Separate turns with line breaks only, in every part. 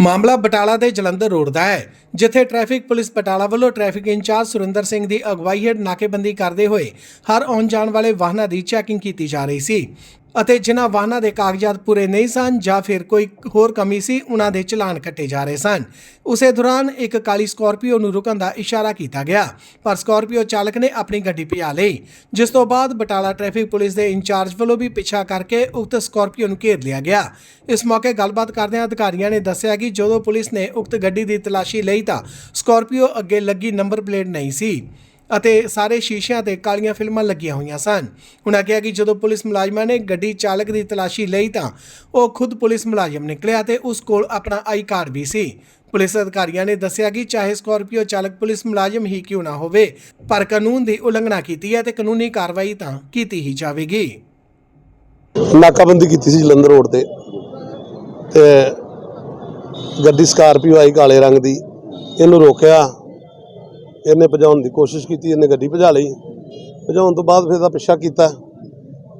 ਮਾਮਲਾ ਬਟਾਲਾ ਦੇ ਜਲੰਧਰ ਰੋਡ ਦਾ ਹੈ ਜਿੱਥੇ ਟ੍ਰੈਫਿਕ ਪੁਲਿਸ ਬਟਾਲਾ ਵੱਲੋਂ ਟ੍ਰੈਫਿਕ ਇੰਚਾਰਜ ਸੁਰਿੰਦਰ ਸਿੰਘ ਦੀ ਅਗਵਾਈ ਹੇਠ ਨਾਕੇਬੰਦੀ ਕਰਦੇ ਹੋਏ ਹਰ ਆਉਣ ਜਾਣ ਵਾਲੇ ਵਾਹਨਾਂ ਦੀ ਚੈਕਿੰਗ ਕੀਤੀ ਜਾ ਰਹੀ ਸੀ ਅਤੇ ਜਿਨ੍ਹਾਂ ਵਾਹਨਾਂ ਦੇ ਕਾਗਜ਼ਾਤ ਪੂਰੇ ਨਹੀਂ ਸਨ ਜਾਂ ਫਿਰ ਕੋਈ ਹੋਰ ਕਮੀ ਸੀ ਉਹਨਾਂ ਦੇ ਚਲਾਨ ਕੱਟੇ ਜਾ ਰਹੇ ਸਨ। ਉਸੇ ਦੌਰਾਨ ਇੱਕ ਕਾਲੀ ਸਕਾਰਪੀਓ ਨੂੰ ਰੁਕਣ ਦਾ ਇਸ਼ਾਰਾ ਕੀਤਾ ਗਿਆ, ਪਰ ਸਕਾਰਪੀਓ ਚਾਲਕ ਨੇ ਆਪਣੀ ਗੱਡੀ ਭਜਾ ਲਈ। ਜਿਸ ਤੋਂ ਬਾਅਦ ਬਟਾਲਾ ਟ੍ਰੈਫਿਕ ਪੁਲਿਸ ਦੇ ਇੰਚਾਰਜ ਵੱਲੋਂ ਵੀ ਪਿੱਛਾ ਕਰਕੇ ਉਕਤ ਸਕਾਰਪੀਓ ਨੂੰ ਘੇਰ ਲਿਆ ਗਿਆ। ਇਸ ਮੌਕੇ ਗੱਲਬਾਤ ਕਰਦਿਆਂ ਅਧਿਕਾਰੀਆਂ ਨੇ ਦੱਸਿਆ ਕਿ ਜਦੋਂ ਪੁਲਿਸ ਨੇ ਉਕਤ ਗੱਡੀ ਦੀ ਤਲਾਸ਼ੀ ਲਈ ਤਾਂ ਸਕਾਰਪੀਓ ਅੱਗੇ ਲੱਗੀ ਨੰਬਰ ਪਲੇਟ ਨਹੀਂ ਸੀ ਅਤੇ ਸਾਰੇ ਸ਼ੀਸ਼ਿਆਂ ਤੇ ਕਾਲੀਆਂ ਫਿਲਮਾਂ ਲੱਗੀਆਂ ਹੋਈਆਂ ਸਨ। ਉਹਨਾਂ ਕਿਹਾ ਕਿ ਜਦੋਂ ਪੁਲਿਸ ਮੁਲਾਜ਼ਮਾਂ ਨੇ ਗੱਡੀ ਚਾਲਕ ਦੀ ਤਲਾਸ਼ੀ ਲਈ ਤਾਂ ਉਹ ਖੁਦ ਪੁਲਿਸ ਮੁਲਾਜ਼ਮ ਨਿਕਲਿਆ ਤੇ ਉਸ ਕੋਲ ਆਪਣਾ I card we C. Police ਅਧਿਕਾਰੀਆਂ ਨੇ ਦੱਸਿਆ ਕਿ ਚਾਹੇ ਸਕਾਰਪੀਓ ਚਾਲਕ ਪੁਲਿਸ ਮੁਲਾਜ਼ਮ ਹੀ ਕਿਉਂ ਨਾ ਹੋਵੇ, ਪਰ ਕਾਨੂੰਨ ਦੀ ਉਲੰਘਣਾ ਕੀਤੀ ਹੈ ਤੇ ਕਾਨੂੰਨੀ ਕਾਰਵਾਈ ਤਾਂ ਕੀਤੀ ਹੀ ਜਾਵੇਗੀ।
ਨਾਕਾਬੰਦੀ ਕੀਤੀ ਸੀ ਜਲੰਧਰ ਰੋਡ ਤੇ ਤੇ ਗੱਡੀ ਸਕਾਰਪੀਓ ਆਈ ਕਾਲੇ ਰੰਗ ਦੀ ਇਹਨੂੰ ਰੋਕਿਆ। ਇਹਨੇ ਭਜਾਉਣ ਦੀ ਕੋਸ਼ਿਸ਼ ਕੀਤੀ, ਇਹਨੇ ਗੱਡੀ ਭਜਾ ਲਈ। ਭਜਾਉਣ ਤੋਂ ਬਾਅਦ ਫਿਰ ਇਹਦਾ ਪਿੱਛਾ ਕੀਤਾ।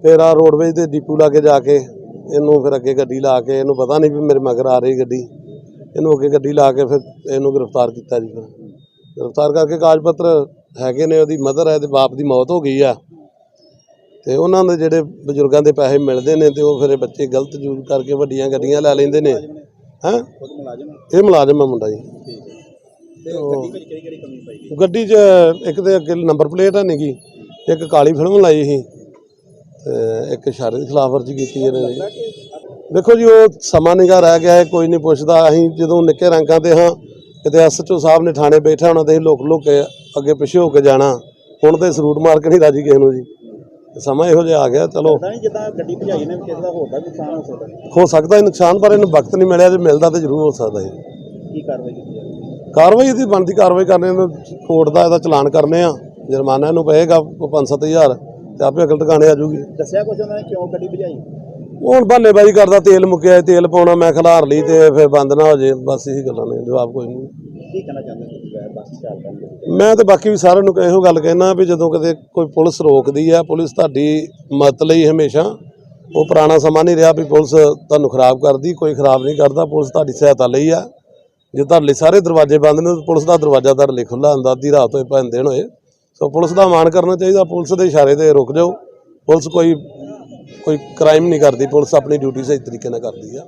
ਫਿਰ ਆ ਰੋਡਵੇਜ ਦੇ ਡਿਪੂ ਲਾ ਕੇ ਜਾ ਕੇ ਇਹਨੂੰ ਫਿਰ ਅੱਗੇ ਗੱਡੀ ਲਾ ਕੇ, ਇਹਨੂੰ ਪਤਾ ਨਹੀਂ ਵੀ ਮੇਰੇ ਮਗਰ ਆ ਰਹੀ ਗੱਡੀ। ਇਹਨੂੰ ਅੱਗੇ ਗੱਡੀ ਲਾ ਕੇ ਫਿਰ ਇਹਨੂੰ ਗ੍ਰਿਫਤਾਰ ਕੀਤਾ ਜੀ ਫਿਰ। ਗ੍ਰਿਫਤਾਰ ਕਰਕੇ ਕਾਗਜ਼ ਪੱਤਰ ਹੈਗੇ ਨੇ, ਉਹਦੀ ਮਦਰ ਹੈ ਤੇ ਬਾਪ ਦੀ ਮੌਤ ਹੋ ਗਈ ਆ। ਤੇ ਉਹਨਾਂ ਦੇ ਜਿਹੜੇ ਬਜ਼ੁਰਗਾਂ ਦੇ ਪੈਸੇ ਮਿਲਦੇ ਨੇ ਤੇ ਉਹ ਫਿਰ ਬੱਚੇ ਗਲਤ ਯੂਜ਼ ਕਰਕੇ ਵੱਡੀਆਂ ਗੱਡੀਆਂ ਲੈ ਲੈਂਦੇ ਨੇ। ਹੈ? ਇਹ ਮੁਲਾਜ਼ਮ ਹੈ ਮੁੰਡਾ ਜੀ। ਗੱਡੀ 'ਚ ਇੱਕ ਤੇ ਅੱਗੇ ਨੰਬਰ ਪਲੇਟ ਹੈ ਨਹੀਂਗੀ ਇੱਕ ਕਾਲੀ ਫਿਲਮ ਲਾਈ ਸੀ ਤੇ ਇੱਕ ਇਸ਼ਾਰੇ ਦੀ ਖਿਲਾਫਵਰਜੀ ਕੀਤੀ ਇਹਨਾਂ ਦੇਖੋ ਜੀ ਉਹ ਸਮਾਂ ਨਿਗਾ ਰਹਿ ਗਿਆ ਹੈ ਕੋਈ ਨਹੀਂ ਪੁੱਛਦਾ। ਅਸੀਂ ਜਦੋਂ ਨਿੱਕੇ ਰੰਗਾਂ ਤੇ ਹਾਂ ਕਿਤੇ ਐਸਐਚਓ ਸਾਹਿਬ ਨੇ ਥਾਣੇ ਬੈਠਾ ਹੋਣਾ ਤੇ ਲੁਕ ਲੁਕ ਅੱਗੇ ਪਿੱਛੇ ਹੋ ਕੇ ਜਾਣਾ। ਹੁਣ ਤੇ ਸਰੂਟ ਮਾਰ ਕੇ ਨਹੀਂ ਰਾਜੀ ਕਿਸੇ ਨੂੰ ਜੀ। ਸਮਾਂ ਇਹੋ ਜਿਹਾ ਆ ਗਿਆ ਚਲੋ।
ਪਤਾ ਨਹੀਂ ਜਿੱਦਾਂ ਗੱਡੀ ਭਜਾਈ ਨੇ ਕਿਸੇ ਦਾ ਹੋਰ ਦਾ ਵੀ ਨੁਕਸਾਨ ਹੋ ਸਕਦਾ।
ਹੋ ਸਕਦਾ ਹੈ ਨੁਕਸਾਨ ਪਰ ਇਹਨੂੰ ਵਕਤ ਨਹੀਂ ਮਿਲਿਆ ਜੇ ਮਿਲਦਾ ਤੇ ਜ਼ਰੂਰ ਹੋ ਸਕਦਾ ਹੈ।
ਕੀ ਕਾਰਵਾਈ ਕੀਤੀ ਜਾਵੇ?
ਕਾਰਵਾਈ ਇਹਦੀ ਬਣਦੀ ਕਾਰਵਾਈ ਕਰਨੇ ਨੂੰ ਕੋਰਟ ਦਾ ਇਹਦਾ ਚਲਾਨ ਕਰਨੇ ਆ ਜੁਰਮਾਨਾ ਇਹਨੂੰ ਪਏਗਾ 5-7000 ਤੇ ਆਪੇ ਅਕਲ ਟਿਕਾਣੇ ਆ ਜੂਗੀ
ਦੱਸਿਆ ਕੁਝ ਉਹਨਾਂ ਨੇ ਕਿਉਂ ਗੱਡੀ ਭਜਾਈ?
ਉਹ ਹੁਣ ਬਾਨੇਬਾਜ਼ੀ ਕਰਦਾ ਤੇਲ ਮੁੱਕਿਆ ਤੇਲ ਪਾਉਣਾ ਮੈਂ ਖਿਲਾਰ ਲਈ ਤੇ ਫਿਰ ਬੰਦ ਨਾ ਹੋ ਜੇ ਬਸ ਇਹੀ ਗੱਲਾਂ ਨੇ ਜਵਾਬ ਕੋਈ ਨਹੀਂ।
ਕੀ ਕਹਿਣਾ ਚਾਹੁੰਦੇ ਤੁਸੀਂ ਬੱਸ ਚਾਲਕਾਂ ਨੂੰ
ਮੈਂ ਤੇ ਬਾਕੀ ਵੀ ਸਾਰਿਆਂ ਨੂੰ ਇਹੋ ਗੱਲ ਕਹਿਣਾ ਵੀ ਜਦੋਂ ਕਦੇ ਕੋਈ ਪੁਲਿਸ ਰੋਕਦੀ ਆ ਪੁਲਿਸ ਤੁਹਾਡੀ ਮਦਦ ਲਈ ਹਮੇਸ਼ਾ ਉਹ ਪੁਰਾਣਾ ਸਮਾਂ ਨਹੀਂ ਰਿਹਾ ਵੀ ਪੁਲਿਸ ਤੁਹਾਨੂੰ ਖਰਾਬ ਕਰਦੀ ਕੋਈ ਖਰਾਬ ਨਹੀਂ ਕਰਦਾ ਪੁਲਿਸ ਤੁਹਾਡੀ ਸਹਾਇਤਾ ਲਈ ਆ। ਜੇ ਤੁਹਾਡੇ ਸਾਰੇ ਦਰਵਾਜ਼ੇ ਬੰਦ ਨੇ, ਤਾਂ ਪੁਲਿਸ ਦਾ ਦਰਵਾਜ਼ਾ ਤੁਹਾਡੇ ਲਈ ਖੁੱਲਾ ਹੁੰਦਾ ਅੱਧੀ ਰਾਤ ਹੋਏ ਭੈਣ ਦਿਨ ਹੋਏ। ਸੋ ਪੁਲਿਸ ਦਾ ਮਾਣ ਕਰਨਾ ਚਾਹੀਦਾ, ਪੁਲਿਸ ਦੇ ਇਸ਼ਾਰੇ ਤੇ ਰੁਕ ਜਾਓ। ਪੁਲਿਸ ਕੋਈ ਕੋਈ ਕ੍ਰਾਈਮ ਨਹੀਂ ਕਰਦੀ, ਪੁਲਿਸ ਆਪਣੀ ਡਿਊਟੀ ਸਹੀ ਤਰੀਕੇ ਨਾਲ ਕਰਦੀ ਆ।